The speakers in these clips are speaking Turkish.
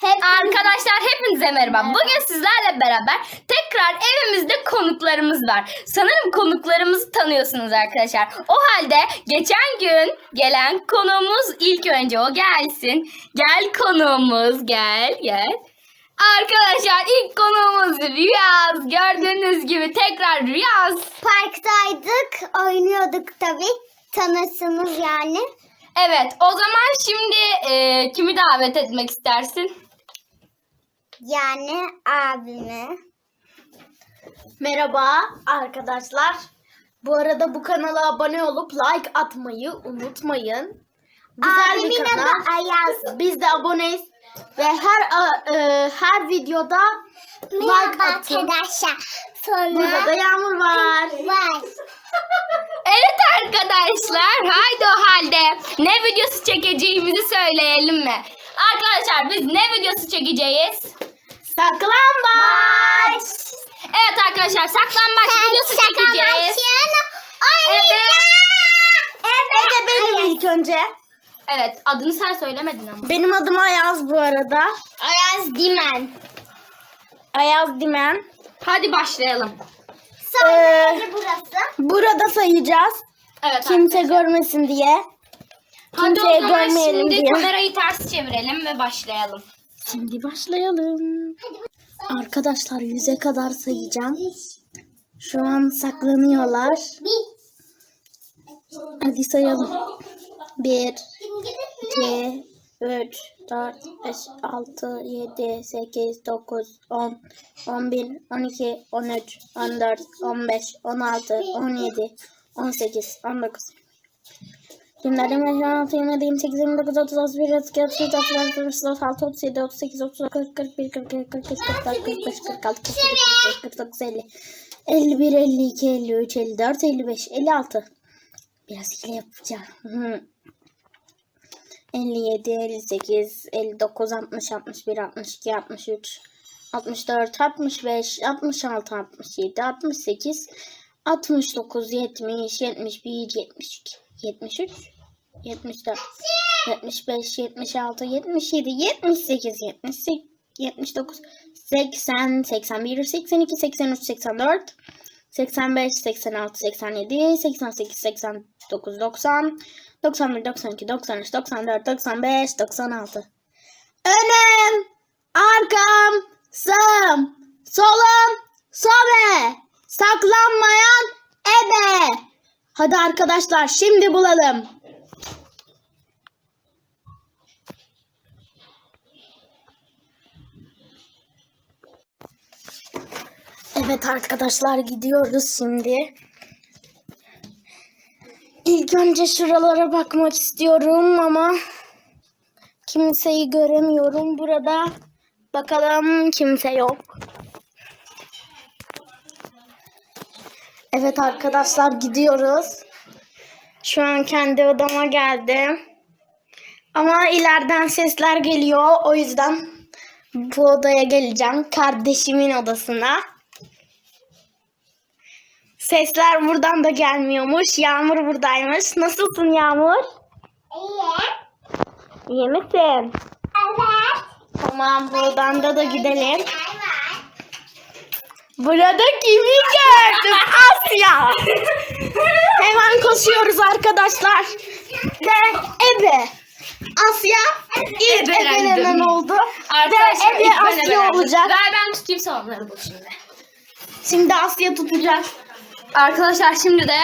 Hep Arkadaşlar hepinize merhaba. Bugün sizlerle beraber tekrar evimizde konuklarımız var. Sanırım konuklarımızı tanıyorsunuz arkadaşlar. O halde geçen gün gelen konuğumuz ilk önce o gelsin. Gel konuğumuz gel gel. Arkadaşlar ilk konuğumuz Riyaz. Gördüğünüz gibi tekrar Riyaz. parktaydık, oynuyorduk tabii. Tanırsınız yani. Evet o zaman şimdi e, kimi davet etmek istersin? Yani abimi. Merhaba arkadaşlar. Bu arada bu kanala abone olup like atmayı unutmayın. Güzel Abimin bir kanal. adı Ayaz. Biz de aboneyiz ve her a- e, her videoda like Merhaba atın. arkadaşlar. Sonra Burada da Yağmur var. var. Evet arkadaşlar haydi o halde ne videosu çekeceğimizi söyleyelim mi? Arkadaşlar biz ne videosu çekeceğiz? Saklambaç. Evet arkadaşlar saklambaç videosu çekeceğiz. Evet. Evet benim ilk önce. Evet adını sen söylemedin ama. Benim adım Ayaz bu arada. Ayaz Dimen. Ayaz Dimen. Hadi başlayalım. Sonra Ee, burası. Burada sayacağız. Evet Kimse arkadaşlar. görmesin diye. Hadi o Kimseye zaman görmeyelim şimdi diye. kamerayı ters çevirelim ve başlayalım. Şimdi başlayalım. Arkadaşlar yüze kadar sayacağım. Şu an saklanıyorlar. Hadi sayalım. 1, 2, 3, 4, 5, 6, 7, 8, 9, 10, 11, 12, 13, 14, 15, 16, 17, 18, 19. Günlerde 26, 27, 28, 29, 30, 31, 32, 33, 34, 35, 36, 37, 38, 39, 40, 41, 42, 43, 44, 45, 46, 47, 48, 49, 50, 51, 52, 53, 54, 55, 56. Biraz hile yapacağım. Hı. 57, 58, 59, 60, 61, 62, 63, 64, 65, 66, 67, 68, 69, 70, 71, 72, 73, 74, 75, 76, 77, 78, 78, 79, 80, 81, 82, 83, 84, 85, 86, 87, 88, 89, 90, 91, 92, 93, 94, 95, 96. Önüm, arkam, sağım, solum, sobe, saklanmayan ebe. Hadi arkadaşlar şimdi bulalım. Evet arkadaşlar gidiyoruz şimdi. İlk önce şuralara bakmak istiyorum ama kimseyi göremiyorum burada. Bakalım kimse yok. Evet arkadaşlar gidiyoruz. Şu an kendi odama geldim. Ama ileriden sesler geliyor. O yüzden bu odaya geleceğim. Kardeşimin odasına. Sesler buradan da gelmiyormuş. Yağmur buradaymış. Nasılsın Yağmur? İyi. İyi misin? Evet. Tamam buradan da da gidelim. Burada kimi gördüm? Asya. Hemen koşuyoruz arkadaşlar. Ve Ebe. Asya ilk Ebelendim. ebelenen oldu. Arkadaşlar Ve Ebe Asya olacak. Ver ben tutayım salonları bu şimdi. Şimdi Asya tutacak. Arkadaşlar şimdi de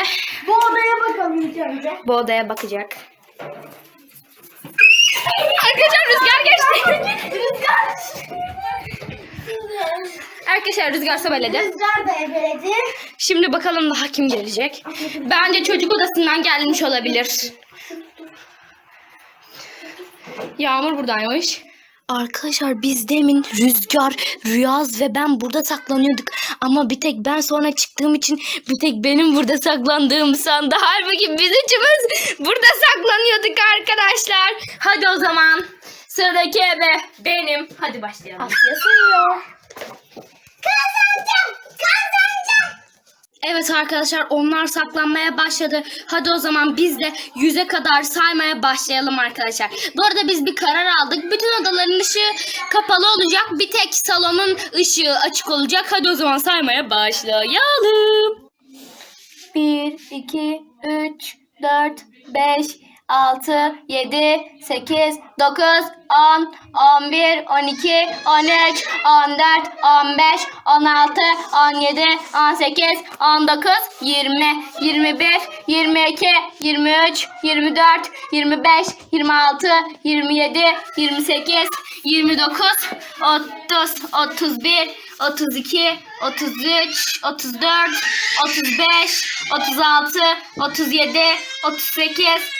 Bu odaya bakalım ilk önce. bu odaya bakacak. Arkadaşlar rüzgar sobeledi. Rüzgar da ebeledi. Şimdi bakalım daha kim gelecek. Bence çocuk odasından gelmiş olabilir. Yağmur buradaymış. Arkadaşlar biz demin Rüzgar, Rüyaz ve ben burada saklanıyorduk. Ama bir tek ben sonra çıktığım için bir tek benim burada saklandığımı sandı. Halbuki biz üçümüz burada saklanıyorduk arkadaşlar. Hadi o zaman sıradaki ebe benim. Hadi başlayalım. Asya sayıyor. Evet arkadaşlar onlar saklanmaya başladı. Hadi o zaman biz de yüze kadar saymaya başlayalım arkadaşlar. Bu arada biz bir karar aldık. Bütün odaların ışığı kapalı olacak. Bir tek salonun ışığı açık olacak. Hadi o zaman saymaya başlayalım. 1, 2, 3, 4, 5, 6, 7, 8, 9, 10, 11, 12, 13, 14, 15, 16, 17, 18, 19, 20, 21, 22, 23, 24, 25, 26, 27, 28, 29, 30, 31, 32, 33, 34, 35, 36, 37, 38,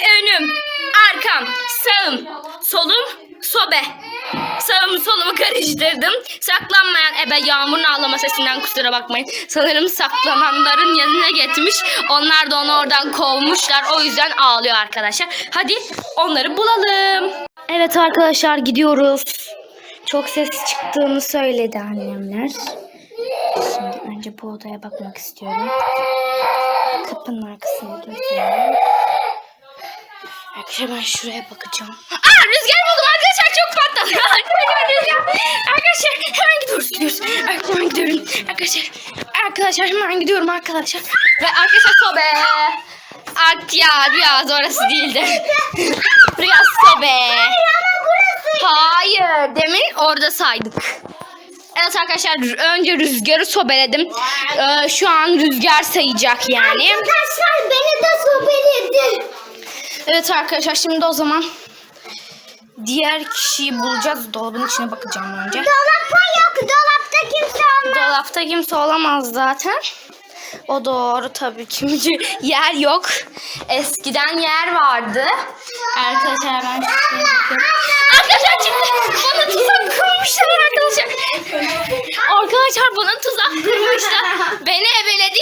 Önüm, arkam, sağım, solum, sobe. Sağımı solumu karıştırdım. Saklanmayan ebe yağmurun ağlama sesinden kusura bakmayın. Sanırım saklananların yanına gitmiş. Onlar da onu oradan kovmuşlar. O yüzden ağlıyor arkadaşlar. Hadi onları bulalım. Evet arkadaşlar gidiyoruz. Çok ses çıktığını söyledi annemler. Şimdi önce bu odaya bakmak istiyorum. Kapının arkasına dönüyorum. Arkadaşlar ben şuraya bakacağım. Aa rüzgar buldum arkadaşlar çok patladı. Arkadaşlar hemen gidiyoruz gidiyoruz. Arkadaşlar hemen gidiyorum. Arkadaşlar. Arkadaşlar hemen gidiyorum arkadaşlar. Ve arkadaşlar sobe. Art ya Rüyaz orası değildi. Rüyaz sobe. Hayır demin orada saydık. Evet arkadaşlar önce rüzgarı sobeledim. Ee, şu an rüzgar sayacak yani. Arkadaşlar beni de sobeledi. Evet arkadaşlar şimdi o zaman diğer kişiyi bulacağız. Dolabın içine bakacağım önce. Dolapta yok. Dolapta kimse olmaz. Dolapta kimse olamaz zaten. O doğru tabii çünkü yer yok. Eskiden yer vardı. Arkadaşlar ben şuraya bakıyorum. Arkadaşlar çıktı. Bana tuzak kurmuşlar arkadaşlar. Arkadaşlar bana tuzak kurmuşlar. Beni ebeledi.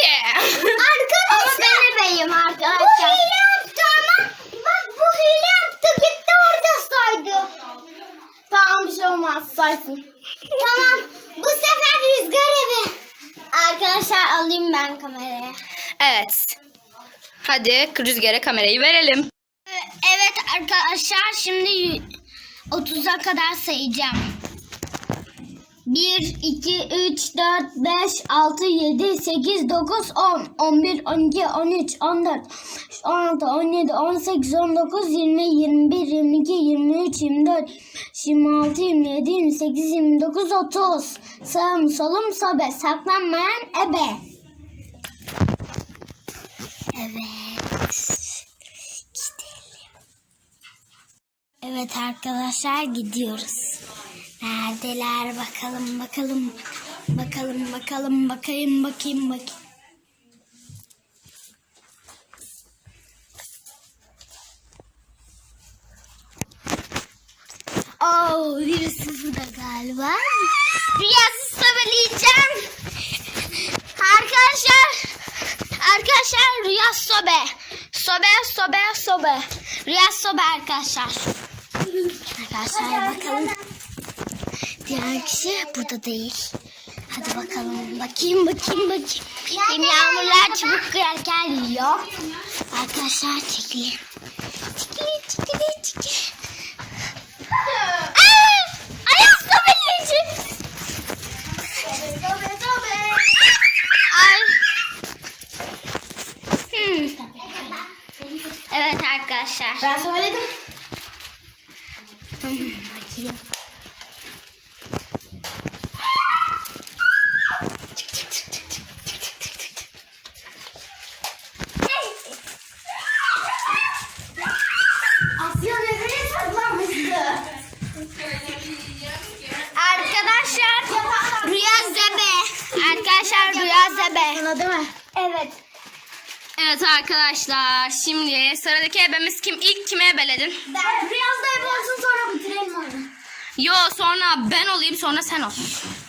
Arkadaşlar. Ben ebeyim arkadaşlar. Bu hile yaptı ama. Bak bu hile yaptı. Gitti orada saydı. Tamam bir şey olmaz saysın. tamam. Bu sefer rüzgar evi. Arkadaşlar alayım ben kameraya. Evet. Hadi rüzgara kamerayı verelim. Evet arkadaşlar şimdi 30'a kadar sayacağım. 1, 2, 3, 4, 5, 6, 7, 8, 9, 10, 11, 12, 13, 14, 16, 17, 18, 19, 20, 21, 22, 23, 24, 26, 27, 28, 29, 30. Sağım solum sobe saklanmayan ebe. Evet arkadaşlar gidiyoruz. Neredeler bakalım bakalım. Bakalım bakalım bakayım bakayım bakayım. Oh birisi burada galiba. Rüyası söyleyeceğim. Arkadaşlar. Arkadaşlar rüya sobe. Sobe sobe sobe. Rüya sobe arkadaşlar. Arkadaşlar bakalım. Diğer kişi burada değil. Hadi bakalım. Bakayım bakayım bakayım. Benim yağmurlar çubuk kırarken yiyor. Arkadaşlar çekilin. Çekilin çekilin çekilin. Aa! Ayak sobeleyici. Ay. Hmm. Evet arkadaşlar. Ben söyledim. Bakayım. Asya nereye saklanmıştı? Arkadaşlar Rüya Zebe. Arkadaşlar Rüya Zebe. Sana değil mi? Evet arkadaşlar şimdi sıradaki ebemiz kim? İlk kime ebeledin? Ben Riyaz da olsun sonra bitirelim onu. Yo sonra ben olayım sonra sen ol.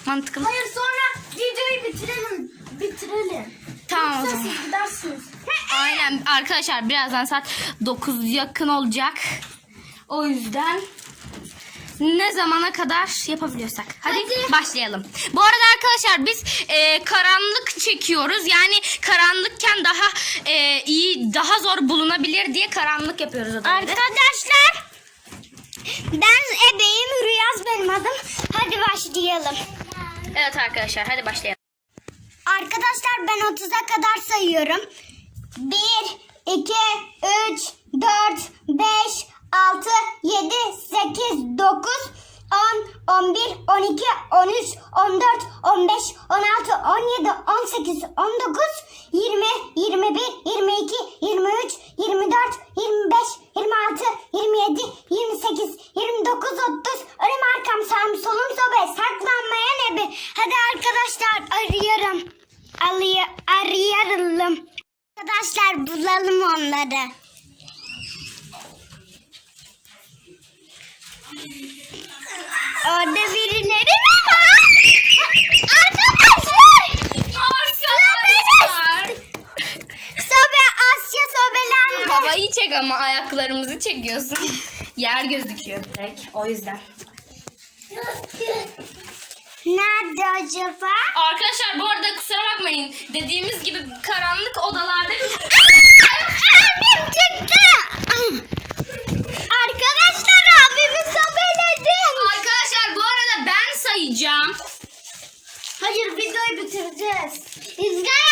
Mantıklı. Hayır sonra videoyu bitirelim. Bitirelim. Tamam o Yoksa zaman. siz gidersiniz. Aynen arkadaşlar birazdan saat 9 yakın olacak. O yüzden ne zamana kadar yapabiliyorsak. Hadi, Hadi. başlayalım. Bu arada arkadaşlar biz e, karanlık çekiyoruz. Yani karanlıkken daha e, iyi, daha zor bulunabilir diye karanlık yapıyoruz. Arkadaşlar ben ebeyim Riyaz benim adım. Hadi başlayalım. Evet arkadaşlar hadi başlayalım. Arkadaşlar ben 30'a kadar sayıyorum. 1, 2, 3, 4, 5, 6, 7, 8, 9, 10, 11, 12, 13, 14, 15, 16, 17, 18, 19, 20, 21, 22, 23, 24, 25, 26, 27, 28, 29, 30. Önüm arkam sağım solum sobe saklanmayan ebe. Hadi arkadaşlar arıyorum. Alıyor, arayalım. Arkadaşlar bulalım onları. Sobelendi. Havayı çek ama ayaklarımızı çekiyorsun. Yer gözüküyor direkt o yüzden. Nerede acaba? Arkadaşlar bu arada kusura bakmayın. Dediğimiz gibi karanlık odalarda Abim çıktı. Arkadaşlar abimi sobeledim. Arkadaşlar bu arada ben sayacağım. Hayır videoyu bitireceğiz. Rüzgar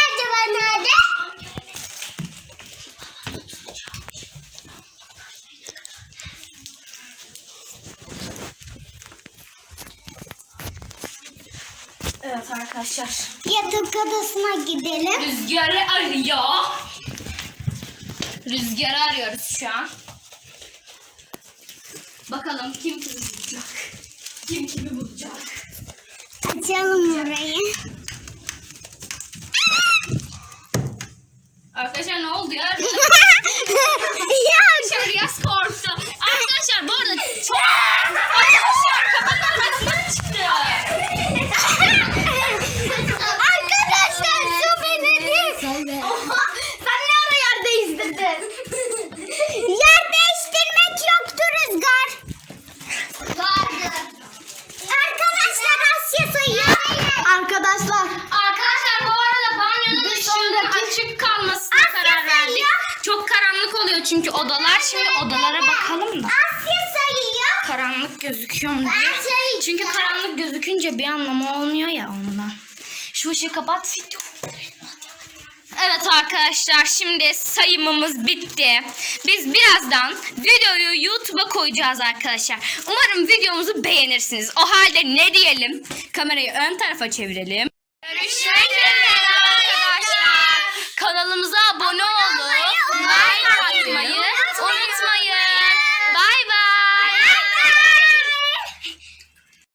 arkadaşlar. Yatak odasına gidelim. Rüzgarı arıyor. Rüzgarı arıyoruz şu an. Bakalım kim kimi bulacak. Kim kimi bulacak. Açalım burayı. Arkadaşlar ne oldu ya? ya Arkadaşlar Riyaz korktu. Arkadaşlar bu arada çok... Arkadaşlar kapının arasından çıktı. Arkadaşlar su beledi. Sen ne ara yer değiştirdin? yer değiştirmek yoktu Rüzgar. Vardı. Arkadaşlar Asya sayıyor. Arkadaşlar. Arkadaşlar bu arada banyonun Bir ışığının sonraki- açık kalmasına Asya karar verdik. sayıyor. Çok karanlık oluyor çünkü odalar. Şimdi odalara bakalım da. Asya sayıyor. Karanlık gözüküyor mu diye. Ben sayacağım. Çünkü karanlık gözükünce bir anlamı olmuyor ya ondan. Şu ışığı kapat. Evet arkadaşlar şimdi sayımımız bitti. Biz birazdan videoyu YouTube'a koyacağız arkadaşlar. Umarım videomuzu beğenirsiniz. O halde ne diyelim? Kamerayı ön tarafa çevirelim.